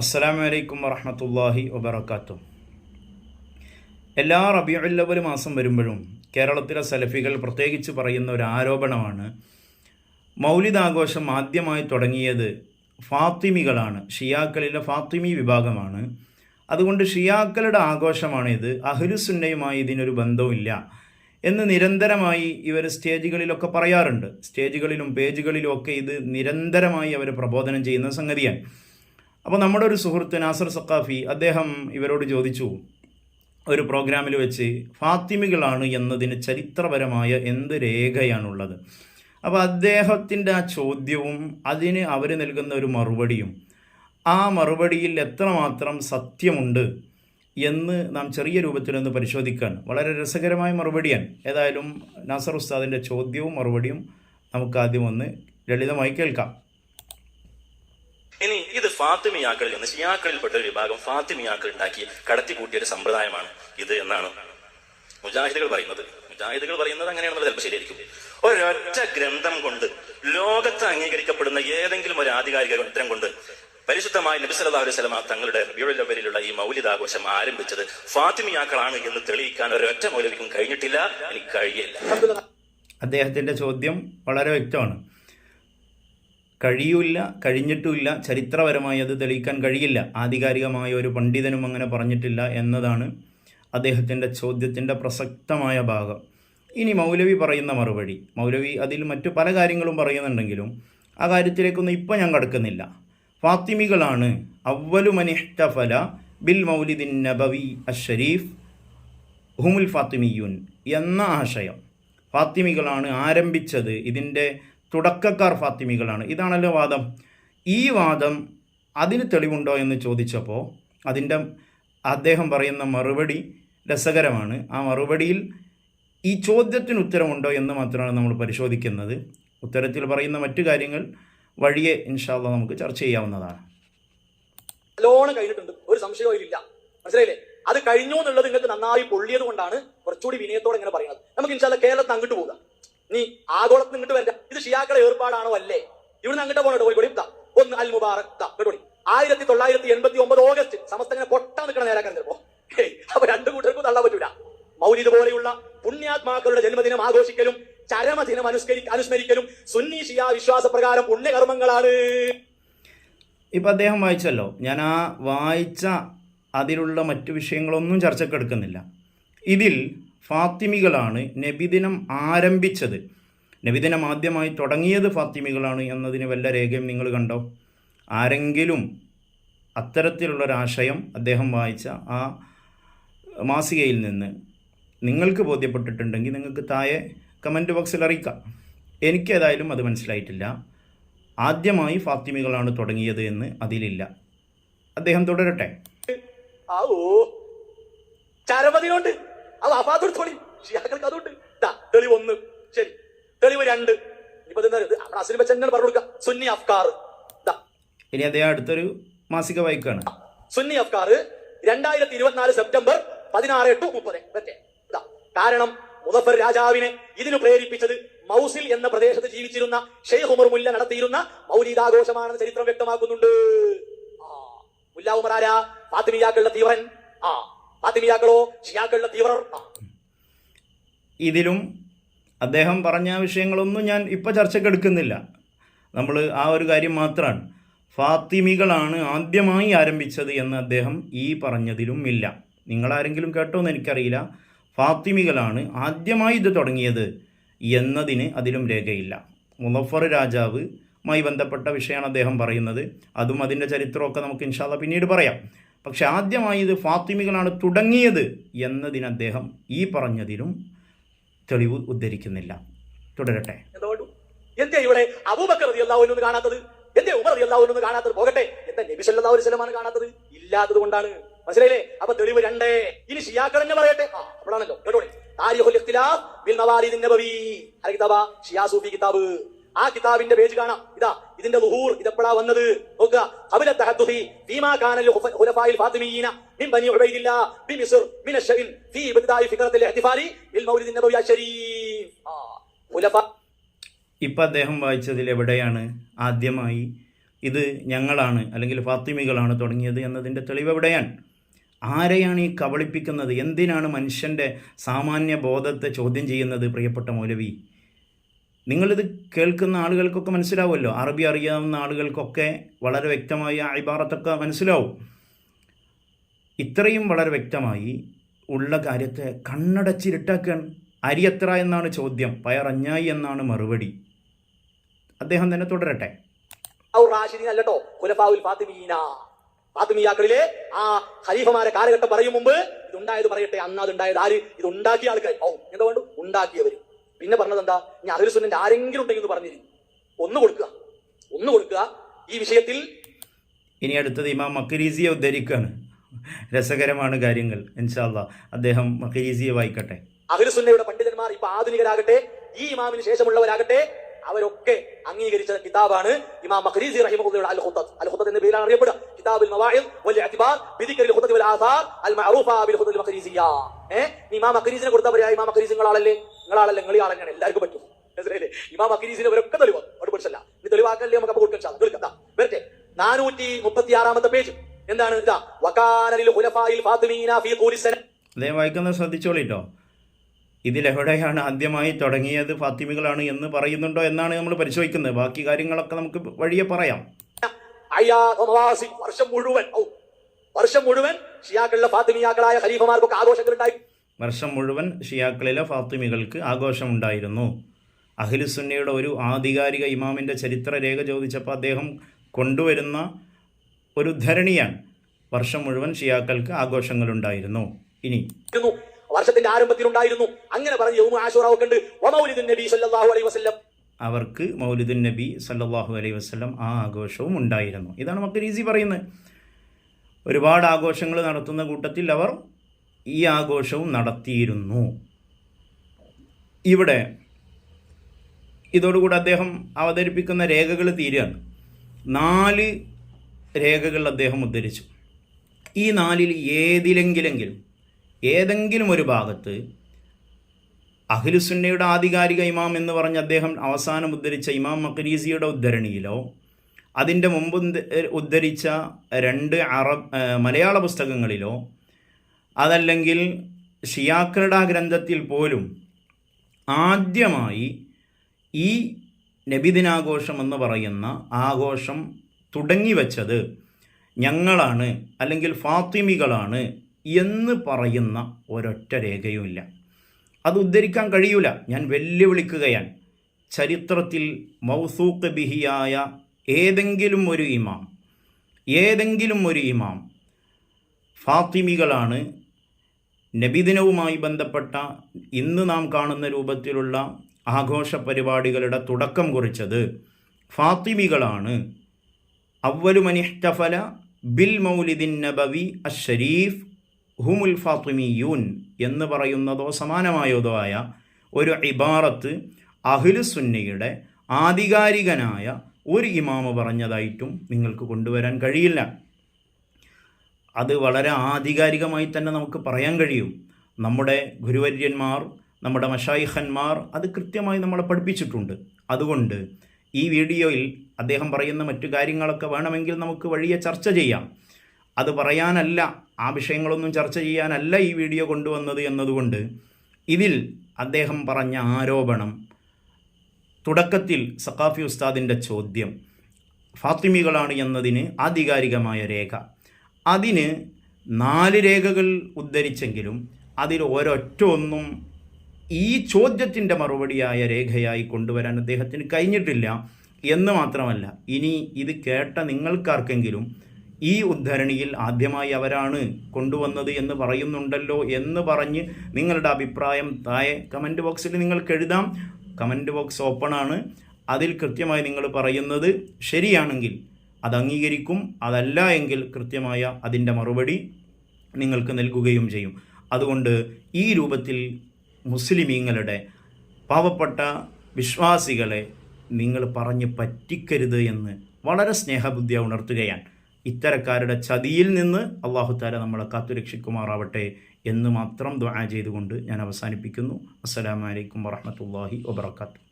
അസ്സലാമു അലൈക്കും വറഹമത്തല്ലാഹി വബർക്കാത്തു എല്ലാ റബിയുല്ലവൽ മാസം വരുമ്പോഴും കേരളത്തിലെ സലഫികൾ പ്രത്യേകിച്ച് പറയുന്ന ഒരു ആരോപണമാണ്. മൗലിദാഘോഷം ആദ്യമായി തുടങ്ങിയത് ഫാത്തിമികളാണ്. ഷിയാക്കളിലെ ഫാത്തിമി വിഭാഗമാണ്. അതുകൊണ്ട് ഷിയാക്കളുടെ ആഘോഷമാണിത്. അഹ്ലുസുന്നയുമായി ഇതിനൊരു ബന്ധവുമില്ല എന്ന് നിരന്തരമായി ഇവർ സ്റ്റേജുകളിലൊക്കെ പറയാറുണ്ട്. സ്റ്റേജുകളിലും പേജുകളിലും ഒക്കെ ഇത് നിരന്തരമായി അവർ പ്രബോധനം ചെയ്യുന്ന സംഗതിയാണ്. അപ്പോൾ നമ്മുടെ ഒരു സുഹൃത്ത് നാസർ സക്കാഫി അദ്ദേഹം ഇവരോട് ചോദിച്ചു ഒരു പ്രോഗ്രാമിൽ വെച്ച് ഫാത്തിമികളാണ് എന്നതിന് ചരിത്രപരമായ എന്ത് രേഖയാണുള്ളത്? അപ്പോൾ അദ്ദേഹത്തിന്റെ ആ ചോദ്യവും അതിന് അവർ നൽകുന്ന ഒരു മറുപടിയും ആ മറുപടിയിൽ എത്രമാത്രം സത്യമുണ്ട് എന്ന് നാം ചെറിയ രൂപത്തിലൊന്ന് പരിശോധിക്കാൻ വളരെ രസകരമായ മറുപടിയാണ്. ഏതായാലും നാസർ ഉസ്താദിന്റെ ചോദ്യവും മറുപടിയും നമുക്ക് ആദ്യം ഒന്ന് ലളിതമായി കേൾക്കാം. ഇനി ഇത് ഫാത്തിമിയാക്കളിൽ എന്ന് ഷിയാക്കളിൽപ്പെട്ട ഒരു വിഭാഗം ഫാത്തിമിയാക്കൾ ഉണ്ടാക്കി കടത്തിക്കൂട്ടിയ ഒരു സമ്പ്രദായമാണ് ഇത് എന്നാണ് മുജാഹിദുകൾ പറയുന്നത്. മുജാഹിദുകൾ പറയുന്നത് അങ്ങനെയാണെന്ന് ചിലപ്പോൾ ശരിയായിരിക്കും. ഒരൊറ്റ ഗ്രന്ഥം കൊണ്ട് ലോകത്ത് അംഗീകരിക്കപ്പെടുന്ന ഏതെങ്കിലും ഒരു ആധികാരിക ഗ്രന്ഥം കൊണ്ട് പരിശുദ്ധമായ നബി സല്ലല്ലാഹു അലൈഹി വസല്ലമ തങ്ങളുടെ റബിയുൽ ഈ മൗലിദാഘോഷം ആരംഭിച്ചത് ഫാത്തിമിയാക്കളാണ് എന്ന് തെളിയിക്കാൻ ഒരൊറ്റ മൗലവിക്കും കഴിഞ്ഞിട്ടില്ല. എനിക്ക് കഴിയില്ല. അദ്ദേഹത്തിന്റെ ചോദ്യം വളരെ വ്യക്തമാണ്. കഴിയൂല കഴിഞ്ഞിട്ടുമില്ല ചരിത്രപരമായി അത് തെളിയിക്കാൻ കഴിയില്ല. ആധികാരികമായ ഒരു പണ്ഡിതനും അങ്ങനെ പറഞ്ഞിട്ടില്ല എന്നതാണ് അദ്ദേഹത്തിന്റെ ചോദ്യത്തിന്റെ പ്രസക്തമായ ഭാഗം. ഇനി മൗലവി പറയുന്ന മറുപടി. മൗലവി അതിൽ മറ്റു പല കാര്യങ്ങളും പറയുന്നുണ്ടെങ്കിലും ആ കാര്യത്തിലേക്കൊന്നും ഇപ്പം ഞാൻ കടക്കുന്നില്ല. ഫാത്തിമികളാണ് അവലു മനിഹ്തഫല ബിൽ മൗലിദിൻ നബവി അഷരീഫ് ഹുമുൽ ഫാത്തിമിയുൻ എന്ന ആശയം. ഫാത്തിമികളാണ് ആരംഭിച്ചത് ഇതിന്റെ തുടക്കക്കാർ ഫാത്തിമികളാണ്. ഇതാണല്ലോ വാദം. ഈ വാദം അതിന് തെളിവുണ്ടോ എന്ന് ചോദിച്ചപ്പോൾ അതിന്റെ അദ്ദേഹം പറയുന്ന മറുപടി രസകരമാണ്. ആ മറുപടിയിൽ ഈ ചോദ്യത്തിന് ഉത്തരമുണ്ടോ എന്ന് മാത്രമാണ് നമ്മൾ പരിശോധിക്കുന്നത്. ഉത്തരത്തിൽ പറയുന്ന മറ്റു കാര്യങ്ങൾ വഴിയെ ഇൻഷാല്ല നമുക്ക് ചർച്ച ചെയ്യാവുന്നതാണ്. നല്ലോണം കഴിഞ്ഞിട്ടുണ്ട്. ഒരു സംശയവും ഇല്ല. മനസ്സിലായില്ലേ? അത് കഴിഞ്ഞു എന്നുള്ളത് നിങ്ങൾക്ക് നന്നായി പൊള്ളിയത് കൊണ്ടാണ് കുറച്ചുകൂടി വിനയത്തോടെ ഇങ്ങനെ പറയുന്നത്. നമുക്ക് ഇൻഷാല്ല കേരളത്തിൽ അങ്ങോട്ട് പോകാം. നീ ആഗോളത്തിൽ ഇങ്ങോട്ട് വരണ്ട. ഇത് ഷിയാക്കളെ ഏർപ്പാടാണോ അല്ലേ? ഇവിടുന്ന് അങ്ങോട്ട് പോകണോ കോഴിക്കോടി ഒന്ന് അൽ മുബാറക് കേട്ടോളി ആയിരത്തി തൊള്ളായിരത്തി എൺപത്തി ഒമ്പത് ഓഗസ്റ്റ് സമസ്ത ഇങ്ങനെ പൊട്ടാ നിൽക്കണ നേരാക്കാൻ ചിലപ്പോ അപ്പൊ രണ്ടു കൂട്ടർക്കും തള്ളാൻ പറ്റൂല. മൗലിദ് പോലെയുള്ള പുണ്യാത്മാക്കളുടെ ജന്മദിനം ആഘോഷിക്കലും ചരമദിനം അനുസ്കരി അനുസ്മരിക്കലും സുന്നി ഷിയ വിശ്വാസപ്രകാരം പുണ്യകർമ്മങ്ങളാണ്. ഇപ്പൊ അദ്ദേഹം വായിച്ചല്ലോ ഞാൻ ആ വായിച്ച അതിലുള്ള മറ്റു വിഷയങ്ങളൊന്നും ചർച്ചക്കെടുക്കുന്നില്ല ഇതിൽ ഫാത്തിമികളാണ് നബിദിനം ആരംഭിച്ചത്. നബിദിനം ആദ്യമായി തുടങ്ങിയത് ഫാത്തിമികളാണ് എന്നതിന് വല്ല രേഖയും നിങ്ങൾ കണ്ടോ? ആരെങ്കിലും അത്തരത്തിലുള്ളൊരാശയം അദ്ദേഹം വായിച്ച ആ മാസികയിൽ നിന്ന് നിങ്ങൾക്ക് ബോധ്യപ്പെട്ടിട്ടുണ്ടെങ്കിൽ നിങ്ങൾക്ക് താഴെ കമന്റ് ബോക്സിൽ അറിയിക്കാം. എനിക്കേതായാലും അത് മനസ്സിലായിട്ടില്ല. ആദ്യമായി ഫാത്തിമികളാണ് തുടങ്ങിയത് എന്ന് അതിലില്ല. അദ്ദേഹം തുടരട്ടെ. ചരപതി ഓ അത് അഫാദെടുത്തോളി ഷിയാക്കൾക്ക് അതുണ്ട്. ഇതാ തെളിവ് ഒന്ന്. ശരി. തെളിവ് രണ്ട്. ഇപ്പൊ നമ്മുടെ ഇത്? അസിൽ വെച്ച് പറഞ്ഞു കൊടുക്കാം സുന്നി അഫ്കാർ. ഇനി അദ്ദേഹം അടുത്തൊരു മാസിക വൈക്കാണ് സുന്നി അഫ്കാർ രണ്ടായിരത്തി ഇരുപത്തിനാല് സെപ്റ്റംബർ പതിനാറ് ടു മുപ്പത്. മറ്റേ ദാ. കാരണം മുദഫർ രാജാവിനെ ഇതിനു പ്രേരിപ്പിച്ചത് മൗസിൽ എന്ന പ്രദേശത്ത് ജീവിച്ചിരുന്ന ഷെയ്ഖ് ഉമർ മുല്ല നടത്തിയിരുന്ന മൗലീദാഘോഷമാണെന്ന് ചരിത്രം വ്യക്തമാക്കുന്നുണ്ട്. ആ മുല്ല ഉമർ ആരാ? ഫാത്തിമിയാക്കളുടെ തീവ്രൻ. ആ ഇതിലും അദ്ദേഹം പറഞ്ഞ വിഷയങ്ങളൊന്നും ഞാൻ ഇപ്പോൾ ചർച്ചയ്ക്ക് എടുക്കുന്നില്ല. നമ്മൾ ആ ഒരു കാര്യം മാത്രമാണ് ഫാത്തിമികളാണ് ആദ്യമായി ആരംഭിച്ചത് എന്ന് അദ്ദേഹം ഈ പറഞ്ഞതിലും ഇല്ല. നിങ്ങൾ ആരെങ്കിലും കേട്ടോ എന്ന് എനിക്കറിയില്ല. ഫാത്തിമികളാണ് ആദ്യമായി ഇത് തുടങ്ങിയത് എന്നതിന് അതിലും രേഖയില്ല. മുലഫർ രാജാവുമായി ബന്ധപ്പെട്ട വിഷയമാണ് അദ്ദേഹം പറയുന്നത്. അതും അതിന്റെ ചരിത്രമൊക്കെ നമുക്ക് ഇൻഷാല്ല പിന്നീട് പറയാം. പക്ഷെ ആദ്യമായി ഇത് ഫാത്തിമികളാണ് തുടങ്ങിയത് എന്നതിന് അദ്ദേഹം ഈ പറഞ്ഞതിലും തെളിവ് ഉദ്ധരിക്കുന്നില്ല. തുടരട്ടെ. എന്തേ ഇവിടെ അബൂബക്കർ അൻഹു കാണാത്തത്? എന്തേ ഉമർ അൻഹു കാണാത്തത്? പോകട്ടെ. എന്താ നബി സല്ലല്ലാഹു അലൈഹി വസല്ലമാണ് കാണാത്തത്. ഇല്ലാത്തത് കൊണ്ടാണ്. മനസ്സിലായില്ലേ? അപ്പൊ തെളിവ് രണ്ടേ. ഇനി ഷിയാക്കൾ തന്നെ പറയട്ടെ. ആ അപ്പോഴാണല്ലോ. കേട്ടോളെ. താരിഖുൽ ഇഖ്തിലാഫ് ബിൽ മവാരിദിൻ നബവി. അൽ ഷിയാ സൂഫി കിതാബ്. ആ കിതാബിന്റെ പേജ് കാണാം. ഇതാ ഇതിന്റെ ലുഹൂർ ഇതെപ്പോഴാ വന്നത്? നോക്കുക. തഹദ്ദുഹി ഫീമാ കാന ഖുലഫായിൽ ഫാത്തിമീന മിൻ ബനി ഉബൈദില്ല ബി മിസ്ർ മിൻ അശ്ശഇൻ ഫീ ഇബ്തിദാഇ ഫിക്റത്തിൽ ഇഹ്തിഫാലി ബിൽ മൗലിദിൻ നബവി ആ ഖുലഫ ഇപ്പം അദ്ദേഹം വായിച്ചതിൽ എവിടെയാണ് ആദ്യമായി ഇത് ഞങ്ങളാണ് അല്ലെങ്കിൽ ഫാത്തിമികളാണ് തുടങ്ങിയത് എന്നതിന്റെ തെളിവ് എവിടെയാണ്? ആരെയാണ് ഈ കബളിപ്പിക്കുന്നത്? എന്തിനാണ് മനുഷ്യന്റെ സാമാന്യ ബോധത്തെ ചോദ്യം ചെയ്യുന്നത് പ്രിയപ്പെട്ട മൗലവി? നിങ്ങളിത് കേൾക്കുന്ന ആളുകൾക്കൊക്കെ മനസ്സിലാവുമല്ലോ. അറബി അറിയാവുന്ന ആളുകൾക്കൊക്കെ വളരെ വ്യക്തമായി ആ ഇബാറത്തൊക്കെ മനസ്സിലാവും. ഇത്രയും വളരെ വ്യക്തമായി ഉള്ള കാര്യത്തെ കണ്ണടച്ചിരുട്ടാക്കാൻ അരി എത്ര എന്നാണ് ചോദ്യം. പയറഞ്ഞായി എന്നാണ് മറുപടി. അദ്ദേഹം തന്നെ തുടരട്ടെ. ആ ഖലീഫമാരെ കാലഘട്ടം പറയും മുമ്പ് ഇതുണ്ടായത് പറയട്ടെ അന്ന് ആര്? ഇത് ഉണ്ടാക്കിയ ആൾക്കാർ ഓ എന്താ വേണ്ടു പിന്നെ പറഞ്ഞത് എന്താ ഞാൻ അതിൽ സുന്നന്റെ ആരെങ്കിലും ഉണ്ടെങ്കിൽ എന്ന് പറഞ്ഞിരുന്നു ഒന്ന് കൊടുക്കുക. ഒന്ന് കൊടുക്കുക. ഈ വിഷയത്തിൽ ഇനി അടുത്തത് ഇമാം മക്കരീസിയെ ഉദ്ധരിക്കുകയാണ്. രസകരമാണ് കാര്യങ്ങൾ ഇൻഷാല്ല അദ്ദേഹം മക്കരീസിയെ വായിക്കട്ടെ. അഖിലുസുന്നയുടെ പണ്ഡിതന്മാർ ഇപ്പൊ ആധുനികരാകട്ടെ ഈ ഇമാമിന് ശേഷമുള്ളവരാകട്ടെ അവരൊക്കെ അംഗീകരിച്ച കിതാബാണ് ഇമാം മഖരീസി റഹിമഹുള്ളയുടെ അൽ ഖുത്തത്ത് അൽ ഖുത്തത്ത് എന്ന പേരാണ് അറിയപ്പെടുക. കിതാബുൽ മവാഇദ് വൽ ഇഅ്തിബാർ ബിദിക്രിൽ ഖുത്തത്ത് വൽ ആസാർ അൽ മഅറൂഫ ബിൽ ഖുത്തത്ത് മഖരീസിയ. ഏ? ഇമാം മഖരീസിനെ കുറിച്ച് പറയാ ഇമാം മഖരീസ് നിങ്ങളാളല്ലേ നിങ്ങൾ ഈ ആളെങ്ങനെ എല്ലാവർക്കും പറ്റും. മനസ്സിലായില്ലേ? ഇമാം മഖരീസിനെ ഇവരൊക്കെ തെളിവ്. അവിടെ പഠിച്ചല്ല. ഇനി തെളിവാക്കല്ലേ നമുക്ക് അപ്പൊ കൊടുക്കാൻ സാധിക്കും കേൾക്കാം വരട്ടെ നാനൂറ്റി മുപ്പത്തി ആറാമത്തെ പേജ്. എന്താണ്? ഇതാ വക്കാനലിൽ ഖുലഫായിൽ ഫാത്തിമീന ഫീ ഖൂലിസന അദ്ദേഹം വായിക്കുന്നത് ശ്രദ്ധിച്ചോളിട്ടോ ഇതിലെവിടെയാണ് ആദ്യമായി തുടങ്ങിയത് ഫാത്തിമികളാണ് എന്ന് പറയുന്നുണ്ടോ എന്നാണ് നമ്മൾ പരിശോധിക്കുന്നത്. ബാക്കി കാര്യങ്ങളൊക്കെ നമുക്ക് വഴിയെ പറയാം. വർഷം മുഴുവൻ വർഷം മുഴുവൻ ഷിയാക്കളിലെ ഫാത്തിമിയാക്കളായ ഖലീഫമാർക്കൊക്കെ ആഘോഷങ്ങൾ ഉണ്ടായി വർഷം മുഴുവൻ ഷിയാക്കളിലെ ഫാത്തിമികൾക്ക് ആഘോഷമുണ്ടായിരുന്നു. അഖിലുസുന്നയുടെ ഒരു ആധികാരിക ഇമാമിന്റെ ചരിത്രരേഖ ചോദിച്ചപ്പോൾ അദ്ദേഹം കൊണ്ടുവരുന്ന ഒരു ധരണിയാണ് വർഷം മുഴുവൻ ഷിയാക്കൾക്ക് ആഘോഷങ്ങളുണ്ടായിരുന്നു. ഇനി വർഷത്തിന്റെ ആരംഭത്തിൽ ഉണ്ടായിരുന്നു. അങ്ങനെ പറഞ്ഞ് യൗമ ഉണ്ട്. വമൗലിദുൻ നബി സല്ലല്ലാഹു അലൈഹി വസല്ലം. അവർക്ക് മൗലിദുൻ നബി സല്ലല്ലാഹു അലൈഹി വസല്ലം ആ ആഘോഷവും ഉണ്ടായിരുന്നു. ഇതാണ് മക്കരീസി പറയുന്നത്. ഒരുപാട് ആഘോഷങ്ങൾ നടത്തുന്ന കൂട്ടത്തിൽ അവർ ഈ ആഘോഷവും നടത്തിയിരുന്നു. ഇവിടെ ഇതോടുകൂടി അദ്ദേഹം അവതരിപ്പിക്കുന്ന രേഖകൾ തീരുകയാണ്. നാല് രേഖകൾ അദ്ദേഹം ഉദ്ധരിച്ചു. ഈ നാലിൽ ഏതിലെങ്കിലെങ്കിലും ഏതെങ്കിലും ഒരു ഭാഗത്ത് അഖിലുസുന്നയുടെ ആധികാരിക ഇമാം എന്ന് പറഞ്ഞ് അദ്ദേഹം അവസാനം ഉദ്ധരിച്ച ഇമാം മഖരീസിയുടെ ഉദ്ധരണിയിലോ അതിന്റെ മുമ്പ് ഉദ്ധരിച്ച രണ്ട് അറബ് മലയാള പുസ്തകങ്ങളിലോ അതല്ലെങ്കിൽ ആ ഗ്രന്ഥത്തിൽ പോലും ആദ്യമായി ഈ നബിദിനാഘോഷം എന്ന് പറയുന്ന ആഘോഷം തുടങ്ങി വച്ചത് ഞങ്ങളാണ് അല്ലെങ്കിൽ ഫാത്തിമികളാണ് എന്ന് പറയുന്ന ഒരൊറ്റ രേഖയുമില്ല അത് ഉദ്ധരിക്കാൻ കഴിയൂല. ഞാൻ വെല്ലുവിളിക്കുകയാണ്. ചരിത്രത്തിൽ മൗസൂഖ് ബിഹിയായ ഏതെങ്കിലും ഒരു ഇമാം ഏതെങ്കിലും ഒരു ഇമാം ഫാത്തിമികളാണ് നബിദിനവുമായി ബന്ധപ്പെട്ട ഇന്ന് നാം കാണുന്ന രൂപത്തിലുള്ള ആഘോഷ പരിപാടികളുടെ തുടക്കം കുറിച്ചത് ഫാത്തിമികളാണ്. അവലു മനിഹ്തഫല ബിൽ മൗലിദിൻ നബവി അഷരീഫ് ഹുമുൽ ഫാത്തിമിയൂൻ എന്ന് പറയുന്നതോ സമാനമായതോ ആയ ഒരു ഇബാറത്ത് അഹിലുസുന്നയുടെ ആധികാരികനായ ഒരു ഇമാമ പറഞ്ഞതായിട്ടും നിങ്ങൾക്ക് കൊണ്ടുവരാൻ കഴിയില്ല. അത് വളരെ ആധികാരികമായി തന്നെ നമുക്ക് പറയാൻ കഴിയും. നമ്മുടെ ഗുരുവര്യന്മാർ നമ്മുടെ മഷായിഹന്മാർ അത് കൃത്യമായി നമ്മളെ പഠിപ്പിച്ചിട്ടുണ്ട്. അതുകൊണ്ട് ഈ വീഡിയോയിൽ അദ്ദേഹം പറയുന്ന മറ്റു കാര്യങ്ങളൊക്കെ വേണമെങ്കിൽ നമുക്ക് വഴിയെ ചർച്ച ചെയ്യാം. അത് പറയാനല്ല ആ വിഷയങ്ങളൊന്നും ചർച്ച ചെയ്യാനല്ല ഈ വീഡിയോ കൊണ്ടുവന്നത് എന്നതുകൊണ്ട് ഇതിൽ അദ്ദേഹം പറഞ്ഞ ആരോപണം തുടക്കത്തിൽ സഖാഫി ഉസ്താദിന്റെ ചോദ്യം ഫാത്തിമികളാണ് എന്നതിന് ആധികാരികമായ രേഖ. അതിന് നാല് രേഖകൾ ഉദ്ധരിച്ചെങ്കിലും അതിൽ ഒരൊറ്റ ഒന്നും ഈ ചോദ്യത്തിന്റെ മറുപടിയായ രേഖയായി കൊണ്ടുവരാൻ അദ്ദേഹത്തിന് കഴിഞ്ഞിട്ടില്ല എന്ന് മാത്രമല്ല ഇനി ഇത് കേട്ട നിങ്ങൾക്കാർക്കെങ്കിലും ഈ ഉദ്ധരണിയിൽ ആദ്യമായി അവരാണ് കൊണ്ടുവന്നത് എന്ന് പറയുന്നുണ്ടല്ലോ എന്ന് പറഞ്ഞ് നിങ്ങളുടെ അഭിപ്രായം താഴെ കമന്റ് ബോക്സിൽ നിങ്ങൾക്ക് എഴുതാം. കമന്റ് ബോക്സ് ഓപ്പൺ ആണ്. അതിൽ കൃത്യമായി നിങ്ങൾ പറയുന്നത് ശരിയാണെങ്കിൽ അത് അംഗീകരിക്കും. അതല്ല എങ്കിൽ കൃത്യമായ അതിന്റെ മറുപടി നിങ്ങൾക്ക് നൽകുകയും ചെയ്യും. അതുകൊണ്ട് ഈ രൂപത്തിൽ മുസ്ലിമീങ്ങളുടെ പാവപ്പെട്ട വിശ്വാസികളെ നിങ്ങൾ പറഞ്ഞ് പറ്റിക്കരുത് എന്ന് വളരെ സ്നേഹബുദ്ധിയ ഉണർത്തുകയാണ്. ഇത്തരക്കാരുടെ ചതിയിൽ നിന്ന് അള്ളാഹു താല നമ്മളെ കാത്തുരക്ഷിക്കുമാറാവട്ടെ എന്ന് മാത്രം ദ്വാ ചെയ്തുകൊണ്ട് ഞാൻ അവസാനിപ്പിക്കുന്നു. അസ്സലാമലൈക്കും വറഹമത്തല്ലാഹി വബർക്കാത്തു